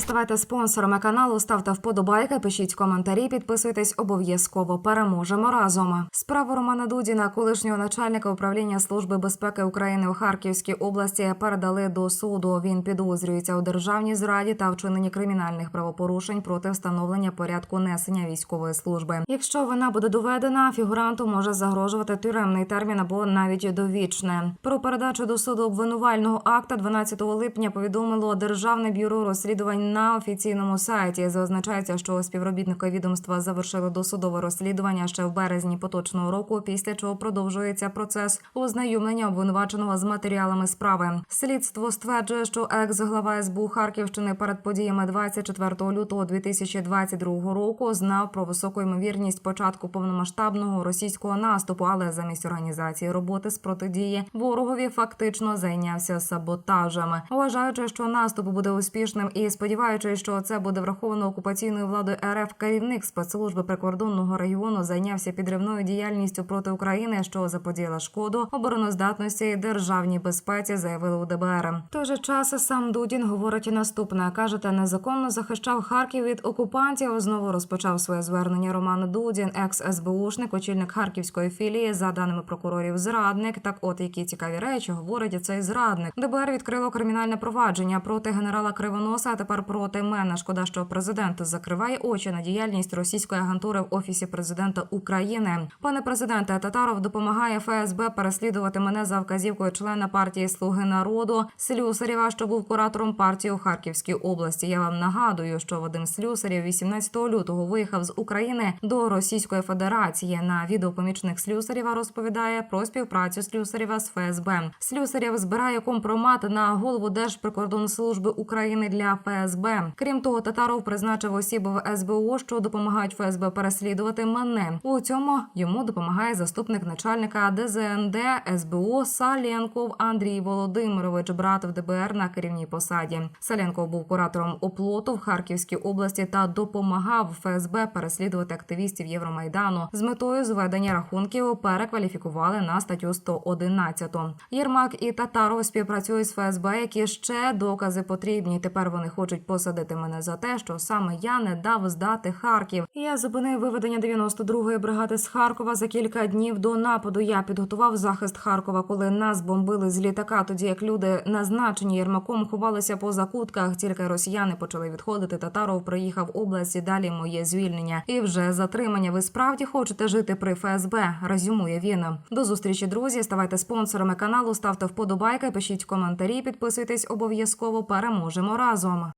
ставайте спонсорами каналу, ставте вподобайки, пишіть коментарі, підписуйтесь обов'язково. Переможемо разом. Справу Романа Дудіна, колишнього начальника управління служби безпеки України у Харківській області, передали до суду. Він підозрюється у державній зраді та вчиненні кримінальних правопорушень проти встановлення порядку несення військової служби. Якщо вина буде доведена, фігуранту може загрожувати тюремний термін або навіть довічне. Про передачу до суду обвинувального акта 12 липня повідомило Державне бюро розслідувань на офіційному сайті. Зазначається, що співробітники відомства завершили досудове розслідування ще в березні поточного року, після чого продовжується процес ознайомлення обвинуваченого з матеріалами справи. Слідство стверджує, що екс-глава СБУ Харківщини перед подіями 24 лютого 2022 року знав про високу ймовірність початку повномасштабного російського наступу, але замість організації роботи з протидії ворогові фактично зайнявся саботажем. Вважаючи, що наступ буде успішним і сподіваючись, що це буде враховано окупаційною владою РФ, керівник спецслужби прикордонного регіону зайнявся підривною діяльністю проти України, що заподіяла шкоду обороноздатності і державній безпеці, заявили у ДБР. В той же час сам Дудін говорить наступне: кажете, незаконно захищав Харків від окупантів. Знову розпочав своє звернення Роман Дудін, екс СБУшник, очільник харківської філії, за даними прокурорів, зрадник. Так, от які цікаві речі говорить цей зрадник. ДБР відкрило кримінальне провадження проти генерала Кривоноса, а тепер проти мене. Шкода, що президент закриває очі на діяльність російської агентури в офісі президента України. Пане президенте, Татаров допомагає ФСБ переслідувати мене за вказівкою члена партії Слуги народу Слюсарєва, що був куратором партії у Харківській області. Я вам нагадую, що Вадим Слюсарєв 18 лютого виїхав з України до Російської Федерації. На відео помічник Слюсарєва розповідає про співпрацю Слюсарєва з ФСБ. Слюсарєв збирає компромат на голову Держприкордонслужби України для ФСБ. Крім того, Татаров призначив осіб в СБУ, що допомагають ФСБ переслідувати мене. У цьому йому допомагає заступник начальника ДЗНД СБУ Салєнков Андрій Володимирович, брат в ДБР на керівній посаді. Салєнков був куратором оплоту в Харківській області та допомагав ФСБ переслідувати активістів Євромайдану з метою зведення рахунків. Перекваліфікували на статтю 111. Єрмак і Татаров співпрацюють з ФСБ, які ще докази потрібні. Тепер вони хочуть посадити мене за те, що саме я не дав здати Харків. Я зупинив виведення 92-ї бригади з Харкова за кілька днів до нападу. Я підготував захист Харкова, коли нас бомбили з літака. Тоді як люди, назначені Єрмаком, ховалися по закутках. Тільки росіяни почали відходити. Татаров приїхав область і далі моє звільнення і вже затримання. Ви справді хочете жити при ФСБ? Резюмує він. До зустрічі, друзі. Ставайте спонсорами каналу, ставте вподобайки, пишіть коментарі, підписуйтесь обов'язково. Переможемо разом.